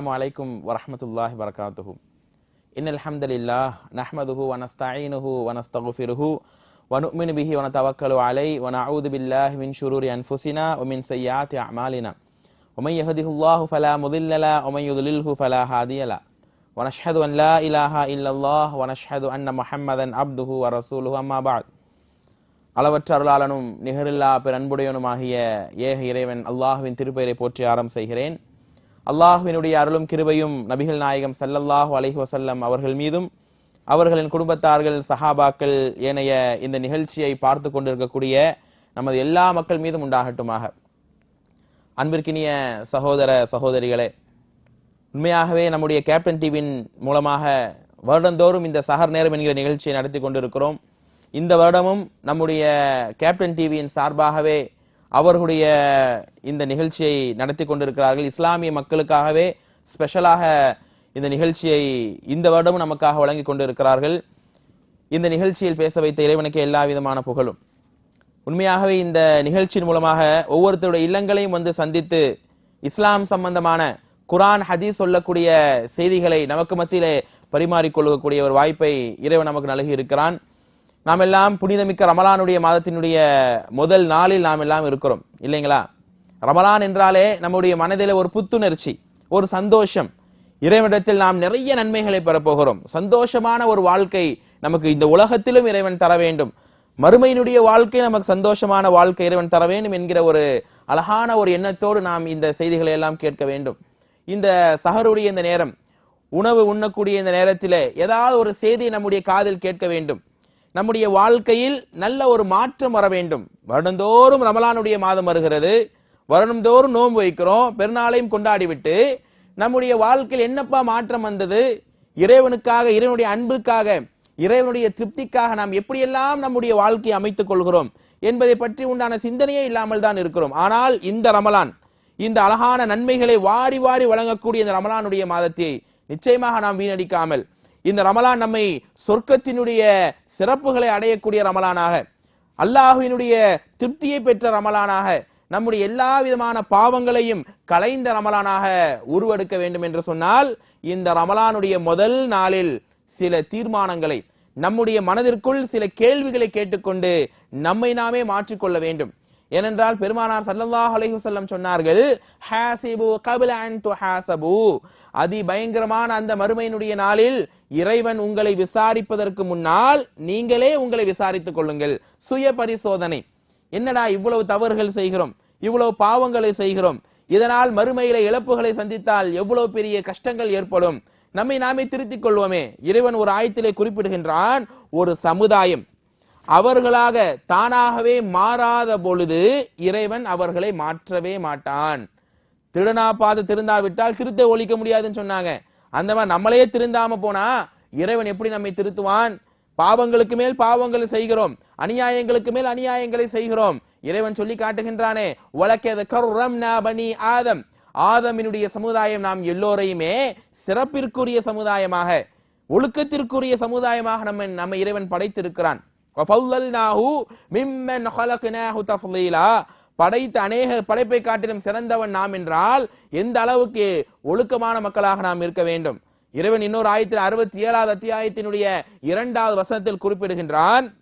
السلام عليكم ورحمة الله وبركاته إن الحمد لله نحمده ونستعينه ونستغفره ونؤمن به ونتوكل عليه ونعوذ بالله من شرور أنفسنا ومن سيئات أعمالنا ومن يهده الله فلا مضل له ومن يضلله فلا هادي له ونشهد أن لا إله إلا الله ونشهد أن محمدا عبده ورسوله أما بعد அளவற்ற அருளாளனும் நிகரில்லா பெருன்புடையனுமாகிய ஏக இறைவன் அல்லாஹுவின் திருப்பெயரை போற்றி ஆரம் செய்கிறேன் அல்லாஹுவினுடைய அருளும் கிருபையும் நபிகள் நாயகம் சல்லல்லாஹு அலஹி வசல்லம் அவர்கள் மீதும் அவர்களின் குடும்பத்தார்கள் சஹாபாக்கள் ஏனைய இந்த நிகழ்ச்சியை பார்த்து கொண்டிருக்கக்கூடிய நமது எல்லா மக்கள் மீதும் உண்டாகட்டுமாக. அன்பிற்கினிய சகோதர சகோதரிகளே உண்மையாகவே நம்முடைய கேப்டன் டிவியின் மூலமாக வருடந்தோறும் இந்த சஹர் நேரம் என்கிற நிகழ்ச்சியை நடத்தி கொண்டிருக்கிறோம். இந்த வருடமும் நம்முடைய கேப்டன் டிவியின் சார்பாகவே அவர்களுடைய இந்த நிகழ்ச்சியை நடத்தி கொண்டிருக்கிறார்கள். இஸ்லாமிய மக்களுக்காகவே ஸ்பெஷலாக இந்த நிகழ்ச்சியை இந்த வருடமும் நமக்காக வழங்கி கொண்டிருக்கிறார்கள். இந்த நிகழ்ச்சியில் பேச வைத்த இறைவனுக்கு எல்லா விதமான புகழும். உண்மையாகவே இந்த நிகழ்ச்சியின் மூலமாக ஒவ்வொருத்தருடைய இல்லங்களையும் வந்து சந்தித்து இஸ்லாம் சம்பந்தமான குரான் ஹதீஸ் சொல்லக்கூடிய செய்திகளை நமக்கு மத்தியிலே பரிமாறிக்கொள்ளக்கூடிய ஒரு வாய்ப்பை இறைவன் நமக்கு நல்கி இருக்கிறான். நாம் எல்லாம் புனிதமிக்க ரமலானுடைய மாதத்தினுடைய முதல் நாளில் நாம் எல்லாம் இருக்கிறோம். இல்லைங்களா? ரமலான் என்றாலே நம்முடைய மனதில் ஒரு புத்துணர்ச்சி ஒரு சந்தோஷம். இறைவனிடத்தில் நாம் நிறைய நன்மைகளை பெறப்போகிறோம். சந்தோஷமான ஒரு வாழ்க்கை நமக்கு இந்த உலகத்திலும் இறைவன் தர வேண்டும். மறுமையினுடைய வாழ்க்கை நமக்கு சந்தோஷமான வாழ்க்கை இறைவன் தர வேண்டும் என்கிற ஒரு அழகான ஒரு எண்ணத்தோடு நாம் இந்த செய்திகளை எல்லாம் கேட்க வேண்டும். இந்த சகருடைய இந்த நேரம் உணவு உண்ணக்கூடிய இந்த நேரத்தில் ஏதாவது ஒரு செய்தி நம்முடைய காதில் கேட்க வேண்டும். நம்முடைய வாழ்க்கையில் நல்ல ஒரு மாற்றம் வர வேண்டும். வருடந்தோறும் ரமலானுடைய மாதம் வருகிறது. வருடந்தோறும் நோன்பு வைக்கிறோம். பெருநாளையும் கொண்டாடிவிட்டு நம்முடைய வாழ்க்கையில் என்னப்பா மாற்றம் வந்தது? இறைவனுக்காக இறைவனுடைய அன்பிற்காக இறைவனுடைய திருப்திக்காக நாம் எப்படியெல்லாம் நம்முடைய வாழ்க்கையை அமைத்துக் கொள்கிறோம் என்பதை பற்றி உண்டான சிந்தனையே இல்லாமல் தான் இருக்கிறோம். ஆனால் இந்த ரமலான் இந்த அழகான நன்மைகளை வாரி வாரி வழங்கக்கூடிய இந்த ரமலானுடைய மாதத்தை நிச்சயமாக நாம் வீணடிக்காமல் இந்த ரமலான் நம்மை சொர்க்கத்தினுடைய சிறப்புகளை அடையக்கூடிய ரமலானாக அல்லாஹுவினுடைய திருப்தியை பெற்ற ரமலானாக நம்முடைய எல்லா விதமான பாவங்களையும் கலைந்த ரமலானாக உருவெடுக்க வேண்டும் என்று சொன்னால் இந்த ரமலானுடைய முதல் நாளில் சில தீர்மானங்களை நம்முடைய மனதிற்குள் சில கேள்விகளை கேட்டுக்கொண்டு நம்மை நாமே மாற்றிக்கொள்ள வேண்டும். ஏனென்றால் பெருமானார் சல்லல்லாஹ் அலைஹி சொன்னார்கள் ஹாசிபு கபில அன் துஹாசபு. அதி பயங்கரமான அந்த மறுமையினுடைய நாளில் இறைவன் உங்களை விசாரிப்பதற்கு முன்னால் நீங்களே உங்களை விசாரித்துக் கொள்ளுங்கள். சுய பரிசோதனை. என்னடா இவ்வளவு தவறுகள் செய்கிறோம்? இவ்வளவு பாவங்களை செய்கிறோம்? இதனால் மறுமையில இழப்புகளை சந்தித்தால் எவ்வளவு பெரிய கஷ்டங்கள் ஏற்படும்? நம்மை நாமே திருத்திக் கொள்வோமே. இறைவன் ஒரு ஆயத்திலே குறிப்பிடுகின்றான் ஒரு சமுதாயம் அவர்களாக தானாகவே மாறாத பொழுது இறைவன் அவர்களை மாற்றவே மாட்டான். திருடனா பார்த்து திருந்தாவிட்டால் திருத்த ஒழிக்க முடியாதுன்னு சொன்னாங்க. அந்த மாதிரி நம்மளே திருந்தாம போனா இறைவன் எப்படி நம்மை திருத்துவான்? பாவங்களுக்கு மேல் பாவங்களை செய்கிறோம். அநியாயங்களுக்கு மேல் அநியாயங்களை செய்கிறோம். இறைவன் சொல்லி காட்டுகின்றானே பனி ஆதம். ஆதமினுடைய சமுதாயம் நாம் எல்லோரையுமே சிறப்பிற்குரிய சமுதாயமாக ஒழுக்கத்திற்குரிய சமுதாயமாக நம்ம நம்ம இறைவன் படைத்திருக்கிறான். படைத்த அநேக படைப்பை காட்டிலும் சிறந்தவன் நாம் என்றால் எந்த அளவுக்கு ஒழுக்கமான மக்களாக நாம் இருக்க வேண்டும்? இறைவன் இன்னொரு ஆயிரத்தி அறுபத்தி ஏழாவது அத்தியாயத்தினுடைய இரண்டாவது வசனத்தில் குறிப்பிடுகின்றான்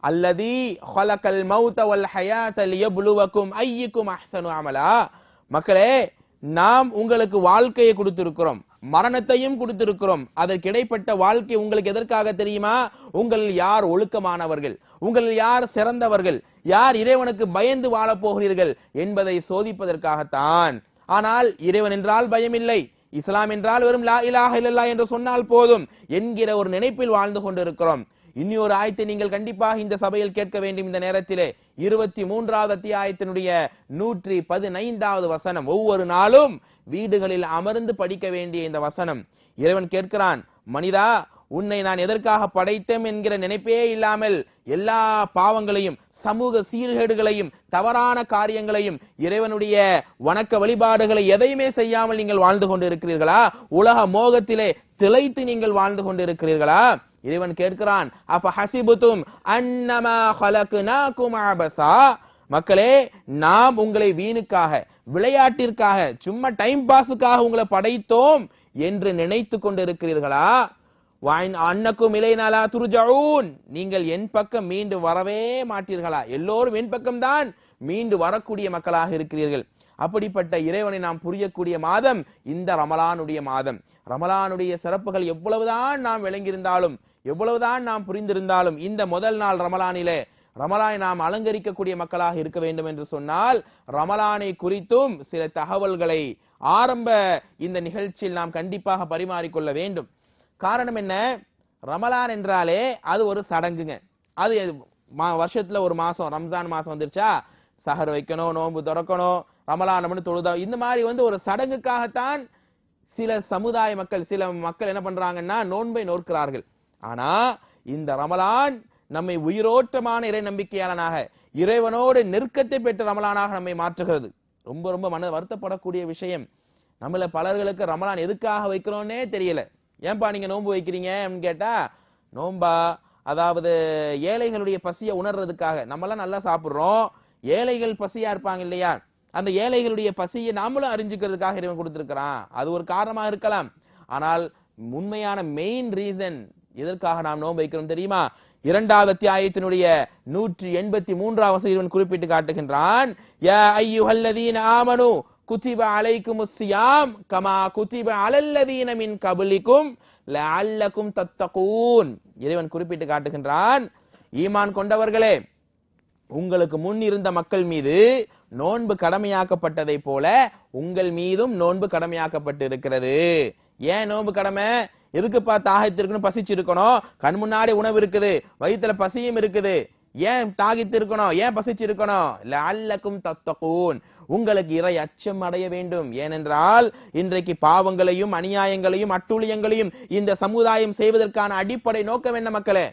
அல்லதி ஹலக்கல் மௌத்த வல் ஹயாத் லியப்லுவக்கும் ஐயிக்கும் அஹ்சனு அமலா. மக்களே நாம் உங்களுக்கு வாழ்க்கையை கொடுத்திருக்கிறோம். மரணத்தையும் கொடுத்திருக்கிறோம். அதற்கு இடைப்பட்ட வாழ்க்கை உங்களுக்கு எதற்காக தெரியுமா? உங்களில் யார் ஒழுக்கமானவர்கள்? உங்களில் யார் சிறந்தவர்கள்? யார் இறைவனுக்கு பயந்து வாழப் போகிறீர்கள் என்பதை சோதிப்பதற்காகத்தான். ஆனால் இறைவன் என்றால் பயமில்லை. இஸ்லாம் என்றால் வெறும் லா இலாஹ இல்லல்லா என்று சொன்னால் போதும் என்கிற ஒரு நினைப்பில் வாழ்ந்து கொண்டிருக்கிறோம். இனி ஒரு ஆயத்தை நீங்கள் கண்டிப்பாக இந்த சபையில் கேட்க வேண்டும் இந்த நேரத்திலே. இருபத்தி மூன்றாவது அத்தியாயத்தினுடைய நூற்றி பதினைந்தாவது வசனம். ஒவ்வொரு நாளும் வீடுகளில் அமர்ந்து படிக்க வேண்டிய இந்த வசனம். இறைவன் கேட்கிறான் மனிதா உன்னை நான் எதற்காக படைத்தேன் என்கிற நினைப்பே இல்லாமல் எல்லா பாவங்களையும் சமூக சீர்கேடுகளையும் தவறான காரியங்களையும் இறைவனுடைய வணக்க வழிபாடுகளை எதையுமே செய்யாமல் நீங்கள் வாழ்ந்து கொண்டு இருக்கிறீர்களா உலக மோகத்திலே திளைத்து நீங்கள் வாழ்ந்து கொண்டு இருக்கிறீர்களா இறைவன் கேட்கிறான் அப்ப ஹசிபுத்தும் அன்னமா ஹலகுனாக்கும் அபசா? மக்களே நாம் உங்களை வீணுக்காக விளையாட்டிற்காக சும்மா டைம் பாஸுக்காக உங்களை படைத்தோம் என்று நினைத்து கொண்டிருக்கிறீர்களா? வாயின் அன்னக்கும் இலைநாளா துருஜவுன்? நீங்கள் என் பக்கம் மீண்டு வரவே மாட்டீர்களா? எல்லோரும் என் பக்கம்தான் மீண்டு வரக்கூடிய மக்களாக இருக்கிறீர்கள். அப்படிப்பட்ட இறைவனை நாம் புரியக்கூடிய மாதம் இந்த ரமலானுடைய மாதம். ரமலானுடைய சிறப்புகள் எவ்வளவுதான் நாம் விளங்கியிருந்தாலும் எவ்வளவுதான் நாம் புரிந்திருந்தாலும் இந்த முதல் நாள் ரமலானிலே ரமலானை நாம் அலங்கரிக்கக்கூடிய மக்களாக இருக்க வேண்டும் என்று சொன்னால் ரமலானை குறித்தும் சில தகவல்களை ஆரம்ப இந்த நிகழ்ச்சியில் நாம் கண்டிப்பாக பரிமாறிக்கொள்ள வேண்டும். காரணம் என்ன? ரமலான் என்றாலே அது ஒரு சடங்குங்க. அது மா- வருஷத்துல ஒரு மாசம் ரம்ஜான் மாசம் வந்துருச்சா? சஹர் வைக்கணும் நோன்பு திறக்கணும் ரமலானம்னு தொழுதா இந்த மாதிரி வந்து ஒரு சடங்குக்காகத்தான் சில சமுதாய மக்கள் சில மக்கள் என்ன பண்றாங்கன்னா நோன்பை நோக்கிறார்கள் ஆனா இந்த ரமலான் நம்மை உயிரோட்டமான இறை நம்பிக்கையாளனாக இறைவனோடு நெருக்கத்தை பெற்ற ரமலானாக நம்மை மாற்றுகிறது. ரொம்ப ரொம்ப மன வருத்தப்படக்கூடிய விஷயம். நம்மள பலர்களுக்கு ரமலான் எதுக்காக வைக்கிறோன்னே தெரியல. ஏன்பா நீங்க நோன்பு வைக்கிறீங்க அப்படின்னு கேட்டா நோன்பா அதாவது ஏழைகளுடைய பசியை உணர்றதுக்காக. நம்மளாம் நல்லா சாப்பிட்றோம். ஏழைகள் பசியா இருப்பாங்க இல்லையா? அந்த ஏழைகளுடைய பசியை நாமளும் அறிஞ்சுக்கிறதுக்காக இறைவன் கொடுத்துருக்கிறான். அது ஒரு காரணமாக இருக்கலாம். ஆனால் உண்மையான மெயின் ரீசன் எதற்காக நாம் நோன்பு வைக்கிறோம் தெரியுமா? இரண்டாவது அத்தியாயத்தினுடைய நூற்றி எண்பத்தி மூன்றாவது இறைவன் குறிப்பிட்டு காட்டுகின்றான். யா ஆமனு குதிப அலைக்கும் சியாம் கமா குதிப அலல்லதீன மின் கபலிக்கும் லஅல்லக்கும் தத்தகூன். இறைவன் குறிப்பிட்டு காட்டுகின்றான். ஈமான் கொண்டவர்களே உங்களுக்கு முன் இருந்த மக்கள் மீது நோன்பு கடமையாக்கப்பட்டதை போல உங்கள் மீதும் நோன்பு கடமையாக்கப்பட்டு இருக்கிறது ஏன் நோன்பு கடமை? எதுக்குப்பா தாகத்திருக்கணும் பசிச்சு இருக்கணும்? கண் முன்னாடி உணவு இருக்குது. வயித்துல பசியும் இருக்குது. ஏன் தாகித்து இருக்கணும்? ஏன் பசிச்சு இருக்கணும்? லல்லக்கும் தத்தகூன். உங்களுக்கு இறை அச்சம் அடைய வேண்டும். ஏனென்றால் இன்றைக்கு பாவங்களையும் அநியாயங்களையும் அட்டூழியங்களையும் இந்த சமுதாயம் செய்வதற்கான அடிப்படை நோக்கம் என்ன மக்களே?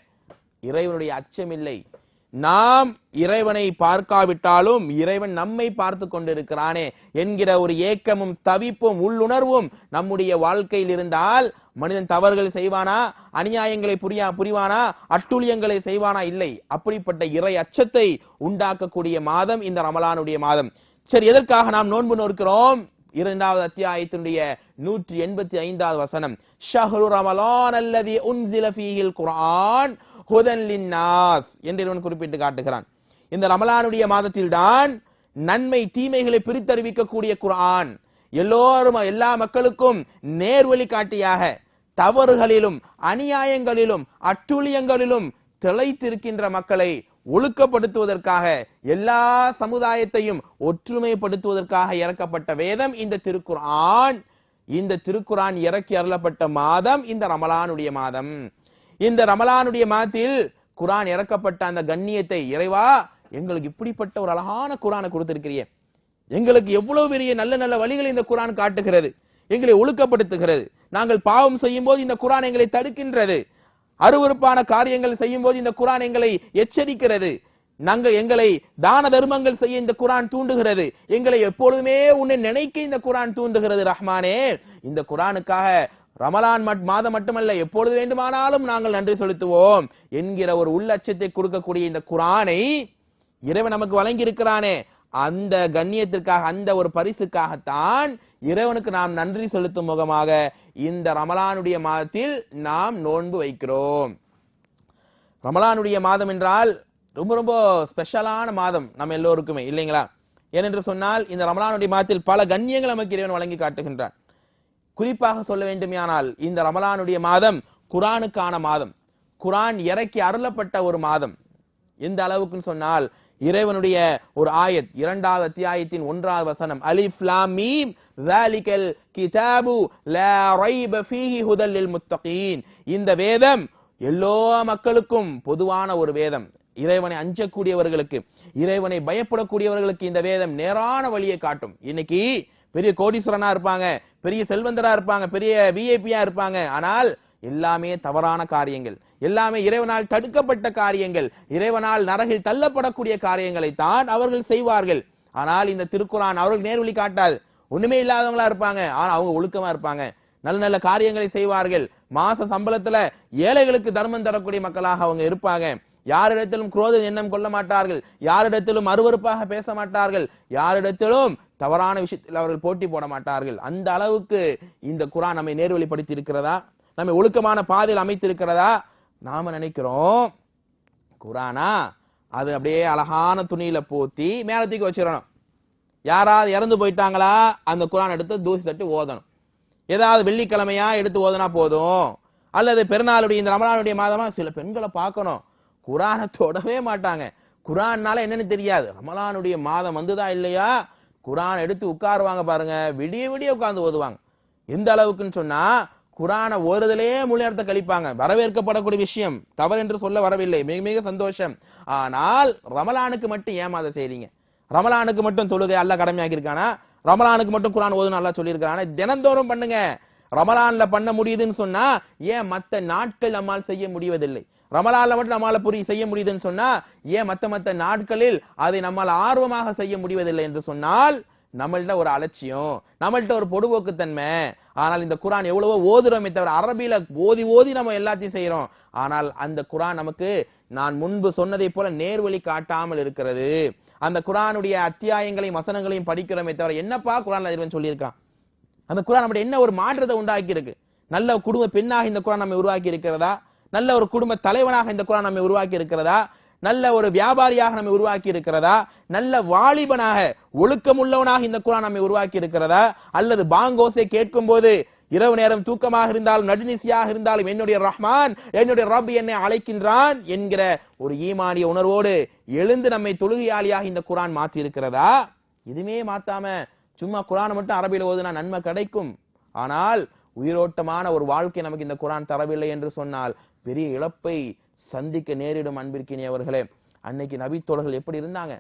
இறைவனுடைய அச்சம் இல்லை நாம் இறைவனை பார்க்காவிட்டாலும் இறைவன் நம்மை பார்த்து கொண்டிருக்கிறானே என்கிற ஒரு ஏக்கமும் தவிப்பும் உள்ளுணர்வும் நம்முடைய வாழ்க்கையில் இருந்தால் மனிதன் தவறுகள் செய்வானா? அநியாயங்களை புரியா புரிவானா? அட்டுழியங்களை செய்வானா? இல்லை. அப்படிப்பட்ட இறை அச்சத்தை உண்டாக்கக்கூடிய மாதம் இந்த ரமலானுடைய மாதம். சரி எதற்காக நாம் நோன்பு நோக்கிறோம் இரண்டாவது அத்தியாயத்தினுடைய நூற்றி எண்பத்தி ஐந்தாவது வசனம். ஷஹ்ரு ரமலான் அல்லது உன்சில ஃபீஹில் குரான் ஹுதன் லின்னாஸ் என்று இவன் குறிப்பிட்டு காட்டுகிறான். இந்த ரமலானுடைய மாதத்தில்தான் நன்மை தீமைகளை பிரித்தறிவிக்கக்கூடிய குரான் எல்லோரும் எல்லா மக்களுக்கும் நேர்வழி காட்டியாக தவறுகளிலும் அநியாயங்களிலும் அட்டுழியங்களிலும் திளைத்திருக்கின்ற மக்களை ஒழுக்கப்படுத்துவதற்காக எல்லா சமுதாயத்தையும் ஒற்றுமைப்படுத்துவதற்காக இறக்கப்பட்ட வேதம் இந்த திருக்குர்ஆன். இந்த திருக்குரான் இறக்கி அருளப்பட்ட மாதம் இந்த ரமலானுடைய மாதம். இந்த ரமலானுடைய மாதத்தில் குரான் இறக்கப்பட்ட அந்த கண்ணியத்தை இறைவா எங்களுக்கு இப்படிப்பட்ட ஒரு அழகான குரானை கொடுத்திருக்கிறிய எங்களுக்கு எவ்வளவு பெரிய நல்ல நல்ல வழிகளை இந்த குரான் காட்டுகிறது. எங்களை ஒழுக்கப்படுத்துகிறது. நாங்கள் பாவம் செய்யும் போது இந்த குரான் எங்களை தடுக்கின்றது. அருவருப்பான காரியங்கள் செய்யும் போது இந்த குரான் எங்களை எச்சரிக்கிறது. நாங்கள் எங்களை தான தர்மங்கள் செய்ய இந்த குரான் தூண்டுகிறது. எங்களை எப்பொழுதுமே உன்னை நினைக்க இந்த குரான் தூண்டுகிறது ரஹ்மானே. இந்த குரானுக்காக ரமலான் மட்- மாதம் மட்டுமல்ல எப்பொழுது வேண்டுமானாலும் நாங்கள் நன்றி செலுத்துவோம் என்கிற ஒரு உள்ளச்சத்தை கொடுக்கக்கூடிய இந்த குரானை இறைவன் நமக்கு வழங்கி இருக்கிறானே அந்த கண்ணியத்திற்காக அந்த ஒரு பரிசுக்காகத்தான் இறைவனுக்கு நாம் நன்றி செலுத்தும் முகமாக இந்த ரமலானுடைய மாதத்தில் நாம் நோன்பு வைக்கிறோம். ரமலானுடைய மாதம் என்றால் ரொம்ப ரொம்ப ஸ்பெஷலான மாதம் நம்ம எல்லோருக்குமே இல்லைங்களா? ஏனென்று சொன்னால் இந்த ரமலானுடைய மாதத்தில் பல கண்ணியங்கள் நமக்கு இறைவன் வழங்கி காட்டுகின்றான். குறிப்பாக சொல்ல வேண்டுமானால் இந்த ரமலானுடைய மாதம் குரானுக்கான மாதம். குரான் இறக்கி அருளப்பட்ட ஒரு மாதம். எந்த அளவுக்குன்னு சொன்னால் இறைவனுடைய ஒரு ஆயத் இரண்டாவது அத்தியாயத்தின் ஒன்றாவது வசனம் அலிஃப் லாம் மீம் ذَلِكَ الْكِتَابُ لَا رَيْبَ فِيهِ هُدًى لِلْمُتَّقِينَ இந்த வேதம் எல்லா மக்களுக்கும் பொதுவான ஒரு வேதம் இறைவனை அஞ்சக்கூடியவர்களுக்கு இறைவனை பயப்படக்கூடியவர்களுக்கு இந்த வேதம் நேரான வழியை காட்டும் இன்னைக்கு பெரிய கோடீஸ்வரனா இருப்பாங்க பெரிய செல்வந்தரா இருப்பாங்க பெரிய விஐபியா இருப்பாங்க ஆனால் எல்லாமே தவறான காரியங்கள் எல்லாமே இறைவனால் தடுக்கப்பட்ட காரியங்கள். இறைவனால் நரகில் தள்ளப்படக்கூடிய காரியங்களை தான் அவர்கள் செய்வார்கள். ஆனால் இந்த திருக்குரான் அவர்கள் நேர்வழி காட்டாது. ஒண்ணுமே இல்லாதவங்களா இருப்பாங்க. ஆனா அவங்க ஒழுக்கமா இருப்பாங்க. நல்ல நல்ல காரியங்களை செய்வார்கள். மாச சம்பளத்துல ஏழைகளுக்கு தர்மம் தரக்கூடிய மக்களாக அவங்க இருப்பாங்க. யாரிடத்திலும் குரோத எண்ணம் கொள்ள மாட்டார்கள். யாரிடத்திலும் அருவருப்பாக பேச மாட்டார்கள். யாரிடத்திலும் தவறான விஷயத்தில் அவர்கள் போட்டி போட மாட்டார்கள். அந்த அளவுக்கு இந்த குரான் நம்மை நேர்வழிப்படுத்தி இருக்கிறதா நம்மை ஒழுக்கமான பாதையில் அமைத்திருக்கிறதா? நாம நினைக்கிறோம் குரானா அது அப்படியே அழகான துணியில போத்தி மேல தூக்கி வச்சிடணும். யாராவது இறந்து போயிட்டாங்களா அந்த குரான் எடுத்து தூசி தட்டி ஓதணும். ஏதாவது வெள்ளிக்கிழமையா எடுத்து ஓதுனா போதும். அல்லது பெருநாளுடைய இந்த ரமலானுடைய மாதமா சில பெண்களை பார்க்கணும். குரானை தொடவே மாட்டாங்க. குரான்னால என்னன்னு தெரியாது. ரமலானுடைய மாதம் வந்துதா இல்லையா? குரான் எடுத்து உட்காருவாங்க பாருங்க. விடிய விடிய உட்கார்ந்து ஓதுவாங்க. எந்த அளவுக்குன்னு சொன்னா குரானை ஓருதலே முழு நேரத்தை கழிப்பாங்க. வரவேற்கப்படக்கூடிய விஷயம். தவறு என்று சொல்ல வரவில்லை. மிக மிக சந்தோஷம். ஆனால் ரமலானுக்கு மட்டும் ஏமாத செய்றீங்க. ரமலானுக்கு மட்டும் தொழுகை அல்ல கடமையாக்கி இருக்கானா? ரமலானுக்கு மட்டும் குரான் ஓதுன்னு நல்லா சொல்லியிருக்கானா தினந்தோறும் பண்ணுங்க. ரமலான்ல பண்ண முடியுதுன்னு சொன்னா ஏன் மத்த நாட்கள் நம்மால் செய்ய முடிவதில்லை? ரமலான்ல மட்டும் நம்மால புரி செய்ய முடியுதுன்னு சொன்னா ஏன் மத்த மத்த நாட்களில் அதை நம்மால் ஆர்வமாக செய்ய முடிவதில்லை என்று சொன்னால் நம்மள்ட்ட ஒரு அலட்சியம் நம்மள்ட்ட ஒரு பொடுபோக்குத்தன்மை ஆனால் இந்த குரான் எவ்வளவோ ஓதுறோமே தவிர அரபியில ஓதி ஓதி நம்ம எல்லாத்தையும் செய்யறோம் ஆனால் அந்த குரான் நமக்கு நான் முன்பு சொன்னதை போல நேர்வழி காட்டாமல் இருக்கிறது. அந்த குரானுடைய அத்தியாயங்களையும் வசனங்களையும் படிக்கிறோமே தவிர என்னப்பா குரான் அதிர்வன் சொல்லியிருக்கான்? அந்த குரான் நம்முடைய என்ன ஒரு மாற்றத்தை உண்டாக்கி இருக்கு நல்ல குடும்ப பெண்ணாக இந்த குரான் நம்ம உருவாக்கி இருக்கிறதா நல்ல ஒரு குடும்ப தலைவனாக இந்த குரான் நம்மை உருவாக்கி இருக்கிறதா நல்ல ஒரு வியாபாரியாக நம்மை உருவாக்கி இருக்கிறதா? நல்ல வாலிபனாக ஒழுக்கமுள்ளவனாக இந்த குரான் நம்மை உருவாக்கி இருக்கிறதா? அல்லது பாங்கோசை கேட்கும் போது இரவு நேரம் தூக்கமாக இருந்தாலும் நடுநிசியாக இருந்தாலும் என்னுடைய ரஹ்மான் என்னுடைய ரப் என்னை அழைக்கின்றான் என்கிற ஒரு ஈமானிய உணர்வோடு எழுந்து நம்மை தொழுகையாளியாக இந்த குரான் மாற்றி இருக்கிறதா இதுமே மாத்தாம சும்மா குரானை மட்டும் அரபியில் ஓதுனா நன்மை கிடைக்கும். ஆனால் உயிரோட்டமான ஒரு வாழ்க்கை நமக்கு இந்த குரான் தரவில்லை என்று சொன்னால் பெரிய இழப்பை சந்திக்க நேரிடும் அன்பிற்கினியவர்களே அன்னைக்கு நபித்தோழர்கள் எப்படி இருந்தாங்க?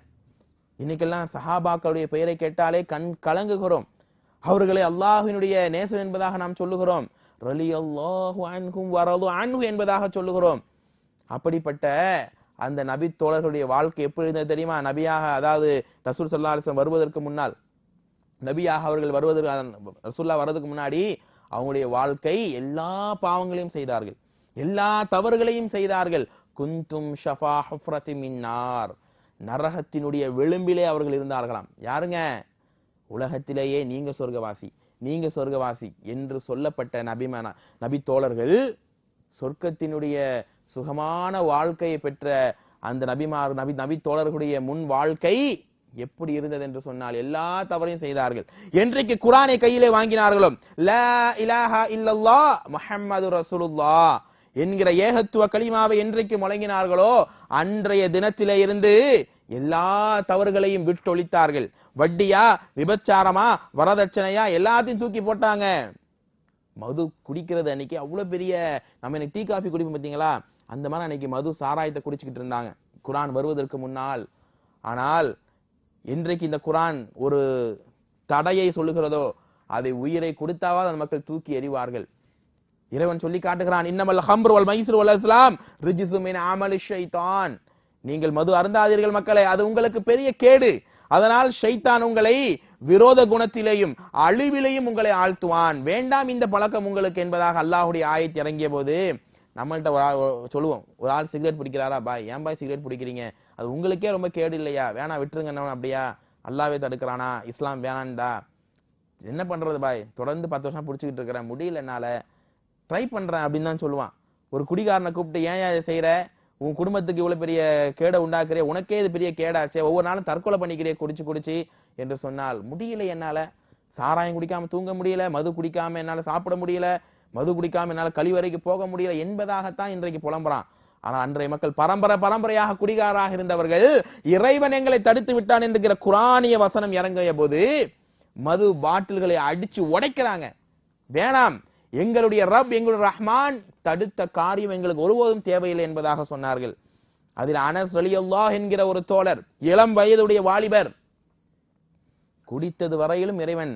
இன்னைக்கெல்லாம் சஹாபாக்களுடைய பெயரை கேட்டாலே கண் கலங்குகிறோம். அவர்களை அல்லாஹினுடைய நேசன் என்பதாக நாம் சொல்லுகிறோம். ரலி அல்லாஹு அன்கும் வரது அன்கு என்பதாக சொல்லுகிறோம். அப்படிப்பட்ட அந்த நபி தோழர்களுடைய வாழ்க்கை எப்படி இருந்தது தெரியுமா? நபியாக அதாவது ரசூல் சல்லா அலிஸ்லாம் வருவதற்கு முன்னால் நபியாக அவர்கள் வருவதற்கு ரசூல்லா வர்றதுக்கு முன்னாடி அவங்களுடைய வாழ்க்கை எல்லா பாவங்களையும் செய்தார்கள். எல்லா தவறுகளையும் செய்தார்கள். குந்தும் ஷஃபா ஹுஃப்ரத்தி மின்னார். நரகத்தினுடைய விளிம்பிலே அவர்கள் இருந்தார்களாம். யாருங்க? உலகத்திலேயே நீங்க சொர்க்கவாசி நீங்க சொர்க்கவாசி என்று சொல்லப்பட்ட நபிமான நபி தோழர்கள் சொர்க்கத்தினுடைய சுகமான வாழ்க்கையை பெற்ற அந்த நபிமார் நபி நபி தோழர்களுடைய முன் வாழ்க்கை எப்படி இருந்தது என்று சொன்னால் எல்லா தவறையும் செய்தார்கள். என்றைக்கு குரானை கையிலே வாங்கினார்களோ லா இலாஹா இல்லல்லா முஹம்மது ரசூலுல்லாஹ் என்கிற ஏகத்துவ களிமாவை என்றைக்கு முழங்கினார்களோ அன்றைய தினத்திலே இருந்து எல்லா தவறுகளையும் விட்டொழித்தார்கள். வட்டியா விபச்சாரமா வரதட்சணையா எல்லாத்தையும் தூக்கி போட்டாங்க. மது குடிக்கிறது அன்னைக்கு அவ்வளவு பெரிய நம்ம எனக்கு டீ காஃபி குடிப்போம் பார்த்தீங்களா? அந்த மாதிரி அன்னைக்கு மது சாராயத்தை குடிச்சுக்கிட்டு இருந்தாங்க. குரான் வருவதற்கு முன்னால். ஆனால் இன்றைக்கு இந்த குரான் ஒரு தடையை சொல்லுகிறதோ அதை உயிரை கொடுத்தாவது அந்த மக்கள் தூக்கி எறிவார்கள். இறைவன் சொல்லி காட்டுகிறான் இன்னமல் ஹம்ரு வல் மைஸ்ரு வல் அஸ்லாம் ரிஜிசு அமலி ஷைத்தான். நீங்கள் மது அருந்தாதீர்கள் மக்களை அது உங்களுக்கு பெரிய கேடு. அதனால் ஷைத்தான் உங்களை விரோத குணத்திலேயும் அழிவிலையும் உங்களை ஆழ்த்துவான். வேண்டாம் இந்த பழக்கம் உங்களுக்கு என்பதாக அல்லாஹ்வுடைய ஆயத் இறங்கிய போது நம்மள்கிட்ட ஒரு ஆள் சொல்லுவோம் ஒரு ஆள் சிகரெட் பிடிக்கிறாரா? பாய் ஏன் பாய் சிகரெட் பிடிக்கிறீங்க? அது உங்களுக்கே ரொம்ப கேடு இல்லையா? வேணா விட்டுருங்க என்ன அப்படியா? அல்லாவே தடுக்கிறானா? இஸ்லாம் வேணான்டா. என்ன பண்றது பாய்? தொடர்ந்து பத்து வருஷம் பிடிச்சிக்கிட்டு இருக்கிறேன். முடியல என்னால. ட்ரை பண்றேன் அப்படின்னு தான் சொல்லுவான். ஒரு குடிகாரனை கூப்பிட்டு ஏன் இதை செய்யற உன் குடும்பத்துக்கு இவ்வளவு பெரிய கேடை உண்டாக்குறிய உனக்கே இது பெரிய கேடாச்சே ஒவ்வொரு நாளும் தற்கொலை பண்ணிக்கிறிய குடிச்சு குடிச்சு என்று சொன்னால் முடியல என்னால. சாராயம் குடிக்காம தூங்க முடியல மது குடிக்காம என்னால சாப்பிட முடியல மது குடிக்காம என்னால் கழிவறைக்கு போக முடியல என்பதாகத்தான் இன்றைக்கு புலம்புறான். ஆனால் அன்றைய மக்கள் பரம்பரை பரம்பரையாக குடிகாராக இருந்தவர்கள் இறைவன் எங்களை தடுத்து விட்டான் என்கிற குரானிய வசனம் இறங்கிய போது மது பாட்டில்களை அடிச்சு உடைக்கிறாங்க. வேணாம் எங்களுடைய ரப் எங்களுடைய ரஹ்மான் தடுத்த காரியம் எங்களுக்கு ஒருபோதும் தேவையில்லை என்பதாக சொன்னார்கள். அதில் அனஸ் அலியல்லா என்கிற ஒரு தோழர் இளம் வயதுடைய வாலிபர் குடித்தது வரையிலும் இறைவன்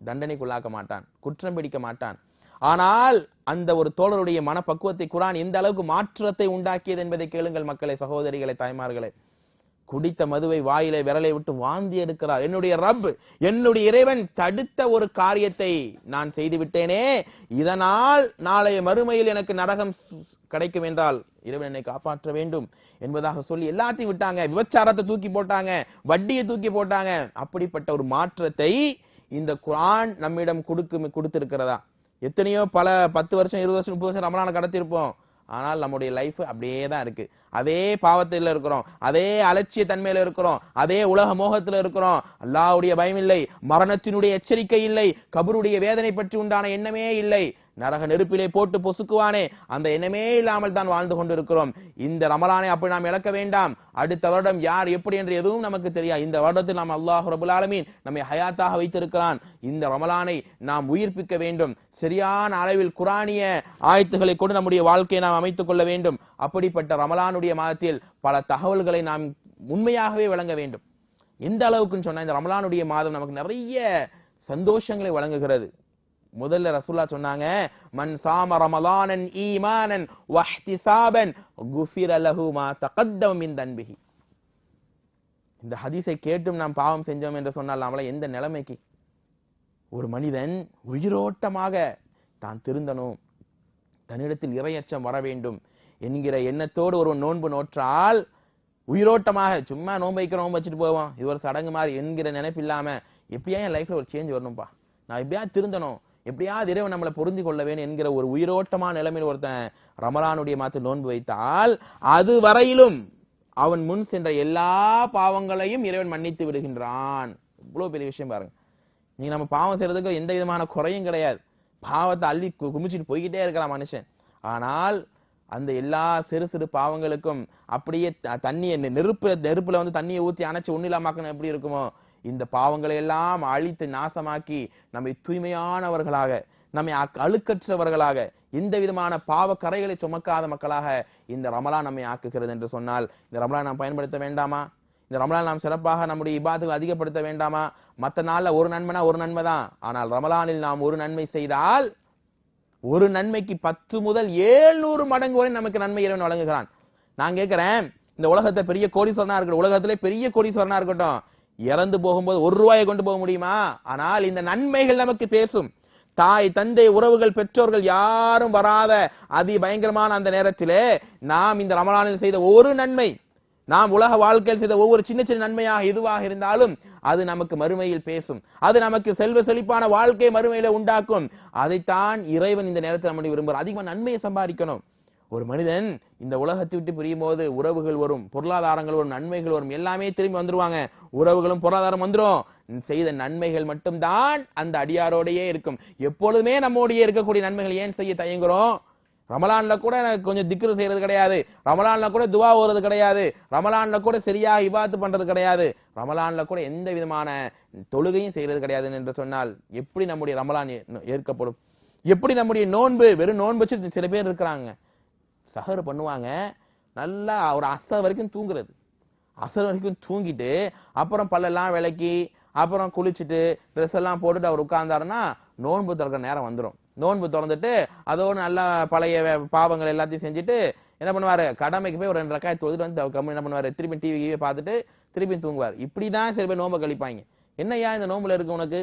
தண்டனைக்குள்ளாக்க மாட்டான் குற்றம் பிடிக்க மாட்டான். ஆனால் அந்த ஒரு தோழருடைய மனப்பக்குவத்தை குரான் எந்த அளவுக்கு மாற்றத்தை உண்டாக்கியது என்பதை கேளுங்கள் மக்களை சகோதரிகளை தாய்மார்களை. குடித்த மதுவை வாயிலை விரலை விட்டு வாந்தி எடுக்கிறார். என்னுடைய ரப் என்னுடைய இறைவன் தடுத்த ஒரு காரியத்தை நான் செய்து விட்டேனே இதனால் நாளைய மறுமையில் எனக்கு நரகம் கிடைக்கும் என்றால் இறைவன் என்னை காப்பாற்ற வேண்டும் என்பதாக சொல்லி எல்லாத்தையும் விட்டாங்க. விபச்சாரத்தை தூக்கி போட்டாங்க வட்டியை தூக்கி போட்டாங்க. அப்படிப்பட்ட ஒரு மாற்றத்தை இந்த குரான் நம்மிடம் கொடுக்கு கொடுத்திருக்கிறதா? எத்தனையோ பல பத்து வருஷம் இருபது வருஷம் முப்பது வருஷம் ரமலான கடத்திருப்போம் ஆனால் நம்முடைய லைஃப் அப்படியே தான் இருக்கு. அதே பாவத்தில் இருக்கிறோம். அதே அலட்சிய தன்மையில இருக்கிறோம். அதே உலக மோகத்தில் இருக்கிறோம். அல்லாவுடைய பயம் இல்லை. மரணத்தினுடைய எச்சரிக்கை இல்லை. கபருடைய வேதனை பற்றி உண்டான எண்ணமே இல்லை. நரக நெருப்பிலே போட்டு பொசுக்குவானே. அந்த எண்ணமே இல்லாமல் தான் வாழ்ந்து கொண்டிருக்கிறோம். இந்த ரமலானை அப்படி நாம் இழக்க வேண்டாம். அடுத்த வருடம் யார் எப்படி என்று எதுவும் நமக்கு தெரியாது. இந்த வருடத்தில் நாம் அல்லாஹ் ரபுல் ஆலமீன் நம்மை ஹயாத்தாக வைத்திருக்கிறான். இந்த ரமலானை நாம் உயிர்ப்பிக்க வேண்டும். சரியான அளவில் குரானிய ஆயத்துக்களை கொண்டு நம்முடைய வாழ்க்கையை நாம் அமைத்துக் கொள்ள வேண்டும். அப்படிப்பட்ட ரமலானுடைய மாதத்தில் பல தகவல்களை நாம் உண்மையாகவே வழங்க வேண்டும். எந்த அளவுக்குன்னு சொன்னால் இந்த ரமலானுடைய மாதம் நமக்கு நிறைய சந்தோஷங்களை வழங்குகிறது. முதல்ல ரசூல்லா சொன்னாங்க மன் சாம ரமலானன் ஈமானன் வஹ்திசாபன் குஃபிர லஹு மா தகத்தம் மின் தன்பிஹி. இந்த ஹதீஸை கேட்டும் நாம் பாவம் செஞ்சோம் என்று சொன்னால் எந்த நிலைமைக்கு? ஒரு மனிதன் உயிரோட்டமாக தான் திருந்தனும் தன்னிடத்தில் இறையச்சம் வர வேண்டும் என்கிற எண்ணத்தோடு ஒரு நோன்பு நோற்றால் உயிரோட்டமாக சும்மா நோன்பைக்கிறோம் நோன்பு வச்சுட்டு போவோம் இது ஒரு சடங்கு மாதிரி என்கிற நினைப்பு இல்லாம எப்படியா என் லைஃப்ல ஒரு சேஞ்ச் வரணும்பா. நான் எப்படியா திருந்தணும். எப்படியாவது இறைவன் நம்மளை பொருந்தி கொள்ள வேணும் என்கிற ஒரு உயிரோட்டமான நிலைமையில் ஒருத்தன் ரமலானுடைய மாத்து நோன்பு வைத்தால் அது வரையிலும் அவன் முன் சென்ற எல்லா பாவங்களையும் இறைவன் மன்னித்து விடுகின்றான். இவ்வளோ பெரிய விஷயம் பாருங்க. நீங்க நம்ம பாவம் செய்யறதுக்கு எந்த விதமான குறையும் கிடையாது. பாவத்தை அள்ளி கு- குமிச்சிட்டு போய்கிட்டே இருக்கிறான் மனுஷன். ஆனால் அந்த எல்லா சிறு சிறு பாவங்களுக்கும் அப்படியே த- தண்ணியை நெருப்பு நெருப்புல வந்து தண்ணியை ஊற்றி அணைச்சு ஒன்னிலாமாக்கணும் எப்படி இருக்குமோ? இந்த பாவங்களை எல்லாம் அழித்து நாசமாக்கி நம்மை தூய்மையானவர்களாக நம்மை அழுக்கற்றவர்களாக எந்த விதமான பாவ கரைகளை சுமக்காத மக்களாக இந்த ரமலான் நம்மை ஆக்குகிறது என்று சொன்னால் இந்த ரமலான் நாம் பயன்படுத்த வேண்டாமா? இந்த ரமலான் நாம் சிறப்பாக நம்முடைய இபாத்துகள் அதிகப்படுத்த வேண்டாமா? மற்ற நாளில் ஒரு நன்மைனா ஒரு நன்மை தான். ஆனால் ரமலானில் நாம் ஒரு நன்மை செய்தால் ஒரு நன்மைக்கு பத்து முதல் ஏழ்நூறு மடங்கு வரை நமக்கு நன்மை இறைவன் வழங்குகிறான். நான் கேட்கிறேன் இந்த உலகத்தை பெரிய கோடீஸ்வரனா இருக்கட்டும் உலகத்திலே பெரிய கோடீஸ்வரனா இருக்கட்டும் இறந்து போகும்போது ஒரு ரூபாயை கொண்டு போக முடியுமா? ஆனால் இந்த நன்மைகள் நமக்கு பேசும். தாய் தந்தை உறவுகள் பெற்றோர்கள் யாரும் வராத அதி பயங்கரமான அந்த நேரத்திலே நாம் இந்த ரமலானில் செய்த ஒரு நன்மை நாம் உலக வாழ்க்கையில் செய்த ஒவ்வொரு சின்ன சின்ன நன்மையாக எதுவாக இருந்தாலும் அது நமக்கு மறுமையில் பேசும். அது நமக்கு செல்வ செழிப்பான வாழ்க்கை மறுமையில உண்டாக்கும். அதைத்தான் இறைவன் இந்த நேரத்தில் நம்முடைய விரும்புகிறார். அதிகமாக நன்மையை சம்பாதிக்கணும். ஒரு மனிதன் இந்த உலகத்தை விட்டு பிரியும் போது உறவுகள் வரும் பொருளாதாரங்கள் வரும் நன்மைகள் வரும் எல்லாமே திரும்பி வந்துருவாங்க. உறவுகளும் பொருளாதாரம் வந்துடும் செய்த நன்மைகள் மட்டும்தான் அந்த அடியாரோடையே இருக்கும். எப்பொழுதுமே நம்மோடையே இருக்கக்கூடிய நன்மைகள் ஏன் செய்ய தயங்குறோம்? ரமலான்ல கூட எனக்கு கொஞ்சம் திக்ரு செய்யறது கிடையாது. ரமலான்ல கூட துவா ஓடுறது கிடையாது. ரமலான்ல கூட சரியா இபாத்து பண்றது கிடையாது. ரமலான்ல கூட எந்த விதமான தொழுகையும் செய்யறது கிடையாது என்று சொன்னால் எப்படி நம்முடைய ரமலான் ஏற்கப்படும்? எப்படி நம்முடைய நோன்பு? வெறும் நோன்பு வச்சு சில பேர் இருக்கிறாங்க. சஹர் பண்ணுவாங்க. நல்லா ஒரு அசர் வரைக்கும் தூங்குறது. அசர் வரைக்கும் தூங்கிட்டு அப்புறம் பல்லெல்லாம் விளக்கி அப்புறம் குளிச்சுட்டு ட்ரெஸ் எல்லாம் போட்டுட்டு அவர் உட்கார்ந்தாருன்னா நோன்பு திறக்கிற நேரம் வந்துடும் நோன்பு திறந்துட்டு அதோடு நல்லா பழைய பாவங்கள் எல்லாத்தையும் செஞ்சுட்டு என்ன பண்ணுவார்? கடமைக்கு போய் ஒரு ரெண்டு ரக்காய் தொழுதுட்டு வந்து கம்மி என்ன பண்ணுவார்? திருப்பி டிவி பார்த்துட்டு திருப்பி தூங்குவார். இப்படி தான் சில பேர் நோன்பை கழிப்பாங்க. என்னையா இந்த நோன்பில் இருக்கு உனக்கு?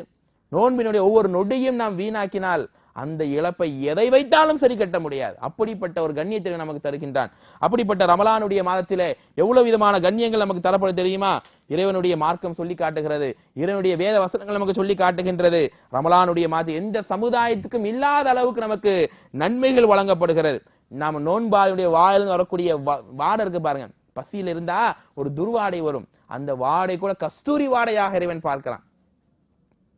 நோன்பினுடைய ஒவ்வொரு நொடியும் நாம் வீணாக்கினால் அந்த இழப்பை எதை வைத்தாலும் சரி கட்ட முடியாது. அப்படிப்பட்ட ஒரு கண்ணியத்தை நமக்கு தருகின்றான். அப்படிப்பட்ட ரமலானுடைய மாதத்திலே எவ்வளவு விதமான கண்ணியங்கள் நமக்கு தரப்படும் தெரியுமா? இறைவனுடைய மார்க்கம் சொல்லி காட்டுகிறது. இறைவனுடைய வேத வசனங்கள் நமக்கு சொல்லி காட்டுகின்றது. ரமலானுடைய மாதம் எந்த சமுதாயத்துக்கும் இல்லாத அளவுக்கு நமக்கு நன்மைகள் வழங்கப்படுகிறது. நாம நோன்பாளுடைய வாயிலிருந்து வரக்கூடிய வா- வாடை இருக்கு பாருங்க. பசியில் இருந்தா ஒரு துர்வாடை வரும். அந்த வாடை கூட கஸ்தூரி வாடையாக இறைவன் பார்க்கிறான்.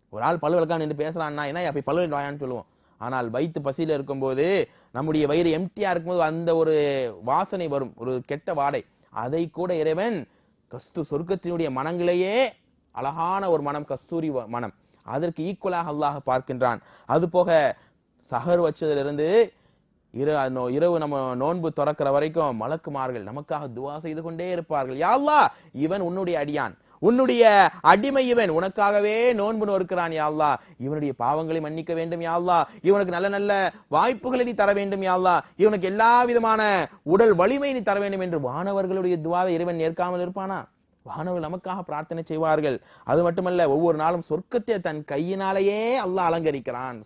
ஒரு ஆள் பல்லு நின்று பேசுறான்னா என்ன அப்படி பல்வழி வாயான்னு சொல்லுவோம். ஆனால் வயிற்று பசியில் இருக்கும்போது நம்முடைய வயிறு எம்டியாக இருக்கும்போது அந்த ஒரு வாசனை வரும் ஒரு கெட்ட வாடை. அதை கூட இறைவன் கஸ்து சொர்க்கத்தினுடைய மனங்களையே அழகான ஒரு மனம் கஸ்தூரி வ- மனம். அதற்கு ஈக்குவலாக அல்லாஹ் பார்க்கின்றான். அது போக வச்சதிலிருந்து இரு இரவு நம்ம நோன்பு திறக்கிற வரைக்கும் மலக்குமார்கள் நமக்காக துவா செய்து கொண்டே இருப்பார்கள். யா இவன் உன்னுடைய அடியான். உன்னுடைய அடிமை இவன் உனக்காகவே நோன்பு நோக்கிறான் யாழ்லா இவனுடைய பாவங்களை மன்னிக்க வேண்டும் யாழ்லா இவனுக்கு நல்ல நல்ல வாய்ப்புகளை நீ தர வேண்டும் யாழ்லா இவனுக்கு எல்லா விதமான உடல் வலிமை நீ தர வேண்டும் என்று வானவர்களுடைய துவாவை இறைவன் ஏற்காமல் இருப்பானா? வானவர்கள் நமக்காக பிரார்த்தனை செய்வார்கள். அது மட்டுமல்ல ஒவ்வொரு நாளும் சொர்க்கத்தை தன் கையினாலேயே அல்லாஹ் அலங்கரிக்கிறான்.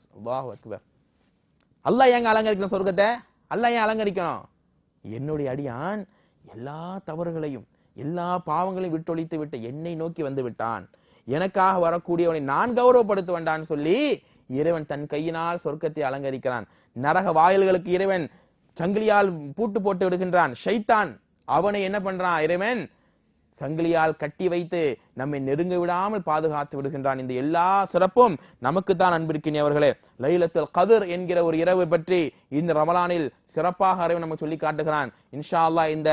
அல்லாஹ் ஏங்க அலங்கரிக்கணும் சொர்க்கத்தை? அல்லாஹ் ஏன் அலங்கரிக்கணும்? என்னுடைய அடியான் எல்லா தவறுகளையும் எல்லா பாவங்களையும் விட்டொழித்து விட்டு என்னை நோக்கி வந்து விட்டான். எனக்காக வரக்கூடியவனை நான் கௌரவப்படுத்துவேன்டான்னு சொல்லி இறைவன் தன் கையினால் சொர்க்கத்தை அலங்கரிக்கிறான். நரக வாயில்களுக்கு இறைவன் சங்கிலியால் பூட்டு போட்டு விடுகின்றான். ஷைத்தான் அவனை என்ன பண்றான் இறைவன்? சங்கிலியால் கட்டி வைத்து நம்மை நெருங்க விடாமல் பாதுகாத்து விடுகின்றான். இந்த எல்லா சிறப்பும் நமக்கு தான் அன்பிருக்கின்றவர்களே லைலத்தில் கதிர் என்கிற ஒரு இரவு பற்றி இந்த ரமலானில் சிறப்பாக அறிவு நமக்கு சொல்லி காட்டுகிறான். இன்ஷா அல்லாஹ் இந்த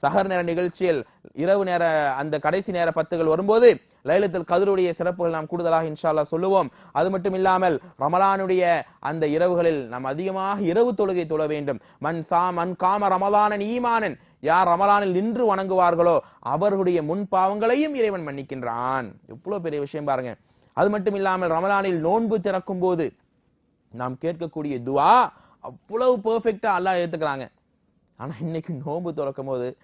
சகர் நேர நிகழ்ச்சியில் இரவு நேர அந்த கடைசி நேர பத்துகள் வரும்போது லைலத்தில் கதிருடைய சிறப்புகள் நாம் கூடுதலாக இன்ஷால்லா சொல்லுவோம். அது மட்டும் இல்லாமல் ரமலானுடைய அந்த இரவுகளில் நாம் அதிகமாக இரவு தொழுகை தொழ வேண்டும். மண் சா மண் காம ரமலானன் ஈமானன் யார் ரமலானில் நின்று வணங்குவார்களோ அவர்களுடைய முன் பாவங்களையும் இறைவன் மன்னிக்கின்றான். எவ்வளவு பெரிய விஷயம் பாருங்க. அது மட்டும் இல்லாமல் ரமலானில் நோன்பு திறக்கும் போது நாம் கேட்கக்கூடிய துவா அவ்வளவு பெர்ஃபெக்டா அல்லாஹ் ஏத்துக்கிறாங்க. ஆனால் இன்னைக்கு நோன்பு திறக்கும் போது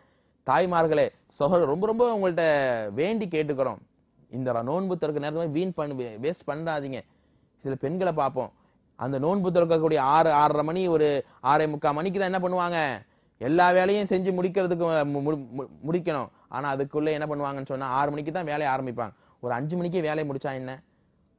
தாய்மார்களே சோகர் ரொம்ப ரொம்ப உங்கள்ட்ட வேண்டி கேட்டுக்கிறோம். இந்த நோன்பு திறக்க நேரத்தில் வீண் பண்ண வேஸ்ட் பண்ணாதீங்க சில பெண்களை பார்ப்போம். அந்த நோன்பு திறக்கக்கூடிய ஆறு ஆறரை மணி ஒரு ஆறே முக்கால் மணிக்கு தான் என்ன பண்ணுவாங்க? எல்லா வேலையும் செஞ்சு முடிக்கிறதுக்கு மு- மு- முடிக்கணும். ஆனால் அதுக்குள்ளே என்ன பண்ணுவாங்கன்னு சொன்னால் ஆறு மணிக்கு தான் வேலையை ஆரம்பிப்பாங்க. ஒரு அஞ்சு மணிக்கே வேலையை முடிச்சா என்ன?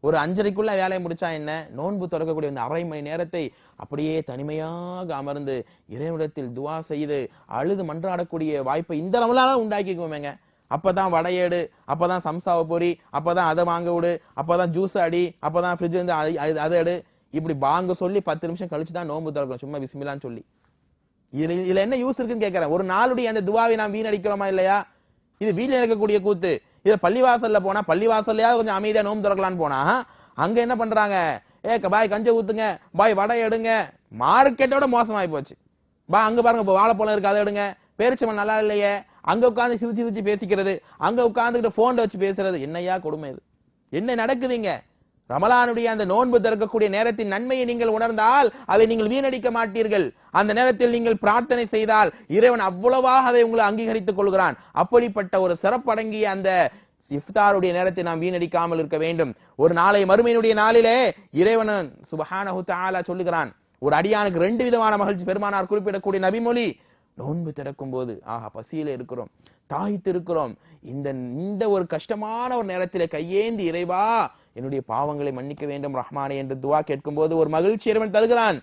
ஒரு அஞ்சரைக்குள்ள வேலையை முடிச்சா என்ன? நோன்பு திறக்கக்கூடிய இந்த அரை மணி நேரத்தை அப்படியே தனிமையாக அமர்ந்து இறைவிடத்தில் துவா செய்து அழுது மன்றாடக்கூடிய வாய்ப்பை இந்த ரமலான உண்டாக்கிக்குவோமேங்க. அப்பதான் வடையேடு அப்பதான் சம்சாவை பொரி அப்பதான் அதை வாங்க விடு அப்பதான் ஜூஸ் அடி அப்பதான் ஃப்ரிட்ஜ் வந்து அது- அதை எடு. இப்படி வாங்க சொல்லி பத்து நிமிஷம் கழிச்சு தான் நோன்பு திறக்கணும். சும்மா பிஸ்மில்லான்னு சொல்லி. இதுல இதுல என்ன யூஸ் இருக்குன்னு கேட்கிறேன் ஒரு நாளுடைய அந்த துவாவை நாம் வீணடிக்கிறோமா இல்லையா? இது வீட்டில் நடக்கக்கூடிய கூத்து. இதுல பள்ளிவாசல்ல போனா பள்ளிவாசல்லையாவது கொஞ்சம் அமைதியா நோம்பு திறக்கலான்னு போனா அங்க என்ன பண்றாங்க? ஏ பாய் கஞ்ச ஊத்துங்க பாய் வடை எடுங்க. மார்க்கெட்டோட மோசமாயி போச்சு. பா அங்க பாருங்க இப்போ வாழைப்பழம் இருக்கு அதை எடுங்க. பேரிச்சம்பழம் நல்லா இல்லையே. அங்க உட்காந்து சிரிச்சு சிரிச்சு பேசிக்கிறது. அங்க உட்காந்துக்கிட்டு போன்ல வச்சு பேசுறது. என்னையா கொடுமை இது? என்ன நடக்குதுங்க ரமலானுடைய அந்த நோன்பு திறக்கக்கூடிய நேரத்தின் நன்மையை நீங்கள் உணர்ந்தால் அதை நீங்கள் வீணடிக்க மாட்டீர்கள். அந்த நேரத்தில் நீங்கள் பிரார்த்தனை செய்தால் இறைவன் அவ்வளவாக அதை உங்களை அங்கீகரித்துக் கொள்கிறான். அப்படிப்பட்ட ஒரு சிறப்படங்கிய அந்த இஃப்தாருடைய நேரத்தை நாம் வீணடிக்காமல் இருக்க வேண்டும். ஒரு நாளை மறுமையினுடைய நாளிலே இறைவன் சுபஹானஹு தஆலா சொல்லுகிறான். ஒரு அடியானுக்கு ரெண்டு விதமான மகிழ்ச்சி. பெருமானார் குறிப்பிடக்கூடிய நபிமொழி நோன்பு திறக்கும் போது ஆஹா பசியில இருக்கிறோம். தாய்த்து இருக்கிறோம் இந்த இந்த ஒரு கஷ்டமான ஒரு நேரத்தில் கையேந்தி இறைவா என்னுடைய பாவங்களை மன்னிக்க வேண்டும் ரஹ்மானே என்று துவா கேட்கும்போது ஒரு மகிழ்ச்சி இறைவன் தருகிறான்.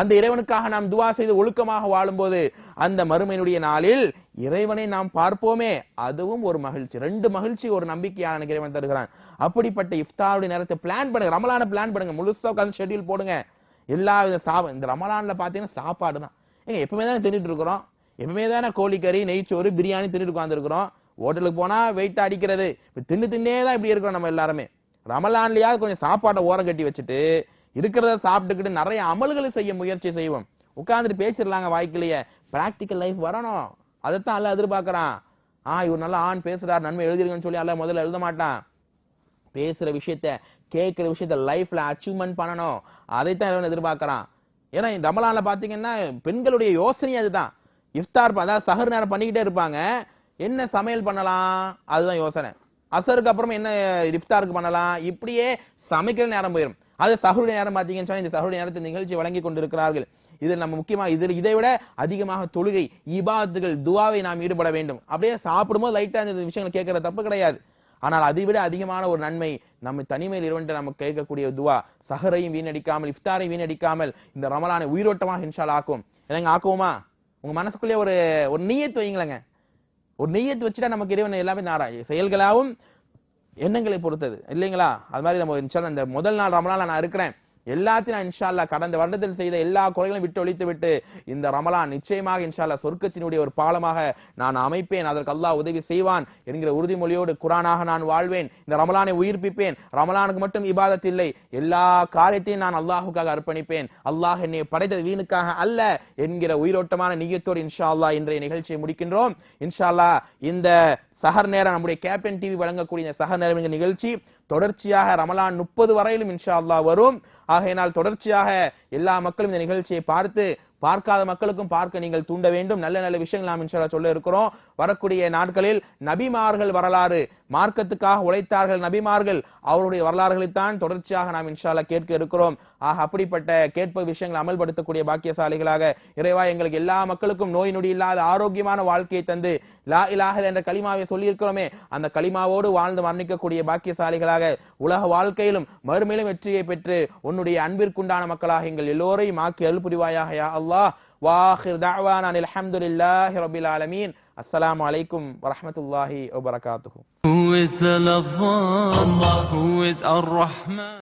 அந்த இறைவனுக்காக நாம் துவா செய்து ஒழுக்கமாக வாழும்போது அந்த மறுமையினுடைய நாளில் இறைவனை நாம் பார்ப்போமே. அதுவும் ஒரு மகிழ்ச்சி. ரெண்டு மகிழ்ச்சி ஒரு நம்பிக்கையான இறைவன் தருகிறான். அப்படிப்பட்ட இஃப்தாருடைய நேரத்தை பிளான் பண்ணுங்க. ரமலான பிளான் பண்ணுங்க. முழுசா உட்காந்து ஷெட்யூல் போடுங்க. எல்லா வித சாப் இந்த ரமலான்ல பாத்தீங்கன்னா சாப்பாடு தான் ஏங்க எப்பவுமே தான் தின்னுட்டு இருக்கிறோம்? எப்பவுமே தானே கோழிக்கறி நெய்ச்சோறு பிரியாணி தின்னுட்டு உட்காந்துருக்குறோம் ஹோட்டலுக்கு போனால் வெயிட் அடிக்கிறது. இப்போ தின்னு தின்னே தான் இப்படி இருக்கிறோம் நம்ம எல்லாருமே. ரமலான்லையாவது கொஞ்சம் சாப்பாட்டை ஓரம் கட்டி வச்சுட்டு இருக்கிறத சாப்பிட்டுக்கிட்டு நிறைய அமல்களை செய்ய முயற்சி செய்வோம். உட்காந்துட்டு பேசிடலாங்க வாய்க்கிலேயே. ப்ராக்டிக்கல் லைஃப் வரணும். அதைத்தான் எல்லாம் எதிர்பார்க்குறான். ஆ இவர் நல்லா ஆண் பேசுறார் நன்மை எழுதிருக்கன்னு சொல்லி எல்லாம் முதல்ல எழுத மாட்டான். பேசுகிற விஷயத்த கேட்குற விஷயத்த லைஃப்பில் அச்சீவ்மெண்ட் பண்ணணும். அதைத்தான் எதிர்பார்க்குறான். ஏன்னா இந்த ரமலானில் பார்த்தீங்கன்னா பெண்களுடைய யோசனை அதுதான். இஃப்தார் அதாவது சஹர் நேரம் பண்ணிக்கிட்டே இருப்பாங்க. என்ன சமையல் பண்ணலாம்? அதுதான் யோசனை. அசருக்கு அப்புறம் என்ன இஃப்தாருக்கு பண்ணலாம்? இப்படியே சமைக்கிற நேரம் போயிடும் அது சஹருடைய நேரம் பார்த்தீங்கன்னு சொன்னால் இந்த சஹருடைய நேரத்தை நிகழ்ச்சி வழங்கி கொண்டிருக்கிறார்கள். இதில் நம்ம முக்கியமாக இதில் இதை விட அதிகமாக தொழுகை இபாத்துகள் துவாவை நாம் ஈடுபட வேண்டும். அப்படியே சாப்பிடும்போது லைட்டாக இந்த விஷயங்கள் கேட்கற தப்பு கிடையாது. ஆனால் அதை விட அதிகமான ஒரு நன்மை நம்ம தனிமையில் இருவன்ட்டு நம்ம கேட்கக்கூடிய துவா சஹரையும் வீணடிக்காமல் இஃப்தாரையும் வீணடிக்காமல் இந்த ரமலானை உயிரோட்டமாக இன்ஷால் ஆக்கும். என்னங்க ஆக்குவோமா? உங்க மனசுக்குள்ளே ஒரு ஒரு நீயத்து வைங்களேங்க ஒரு நீயத்து வச்சுட்டா நமக்கு இறைவன் எல்லாமே நாரா. செயல்களாகவும் எண்ணங்களை பொறுத்தது. இல்லைங்களா? அது மாதிரி நம்ம இன்ஷால் இந்த முதல் நாள் ரமலான்ல நான் இருக்கிறேன். எல்லாத்தையும் நான் இன்ஷால்லா கடந்த வருடத்தில் செய்த எல்லா குறைகளையும் விட்டு ஒழித்து விட்டு இந்த ரமலான் நிச்சயமாக இன்ஷால்லா சொர்க்கத்தினுடைய ஒரு பாலமாக நான் அமைப்பேன். அதற்கு அல்லாஹ் உதவி செய்வான் என்கிற உறுதிமொழியோடு குரானாக நான் வாழ்வேன். இந்த ரமலானை உயிர்ப்பிப்பேன். ரமலானுக்கு மட்டும் இபாதத் இல்லை. எல்லா காரியத்தையும் நான் அல்லாஹுக்காக அர்ப்பணிப்பேன். அல்லாஹ் என்னை படைத்த வீணுக்காக அல்ல என்கிற உயிரோட்டமான நிகழ்த்தோடு இன்ஷா அல்லாஹ் இன்றைய நிகழ்ச்சியை முடிக்கின்றோம். இன்ஷா அல்லாஹ் இந்த சகர் நேரம் நம்முடைய கேப்டன் டிவி வழங்கக்கூடிய இந்த நேரம் நிகழ்ச்சி தொடர்ச்சியாக ரமலான் முப்பது வரையிலும் இன்ஷா அல்லா வரும். ஆகையினால் தொடர்ச்சியாக எல்லா மக்களும் இந்த நிகழ்ச்சியை பார்த்து பார்க்காத மக்களுக்கும் பார்க்க நீங்கள் தூண்ட வேண்டும். நல்ல நல்ல விஷயங்கள் நாம் இன்ஷா சொல்ல இருக்கிறோம். வரக்கூடிய நாட்களில் நபிமார்கள் வரலாறு மார்க்கத்துக்காக உழைத்தார்கள் நபிமார்கள். அவருடைய வரலாறுகளைத்தான் தொடர்ச்சியாக நாம் இன்ஷா கேட்க இருக்கிறோம். ஆக அப்படிப்பட்ட கேட்ப விஷயங்களை அமல்படுத்தக்கூடிய பாக்கியசாலிகளாக இறைவா எங்களுக்கு எல்லா மக்களுக்கும் நோய் நொடி இல்லாத ஆரோக்கியமான வாழ்க்கையை தந்து லா இலாக என்ற களிமாவை சொல்லியிருக்கிறோமே. அந்த களிமாவோடு வாழ்ந்து மரணிக்கக்கூடிய பாக்கியசாலிகளாக உலக வாழ்க்கையிலும் மறுமையிலும் வெற்றியை பெற்று உன்னுடைய அன்பிற்குண்டான மக்களாக எங்கள் எல்லோரையும் ஆக்கி அருள் புரிவாயாக யா அல்லாஹ். வாஹிர் தஅவானா அல்ஹம்துலில்லாஹி ரபில் ஆலமீன். السلام عليكم ورحمة الله وبركاته هو الرحمن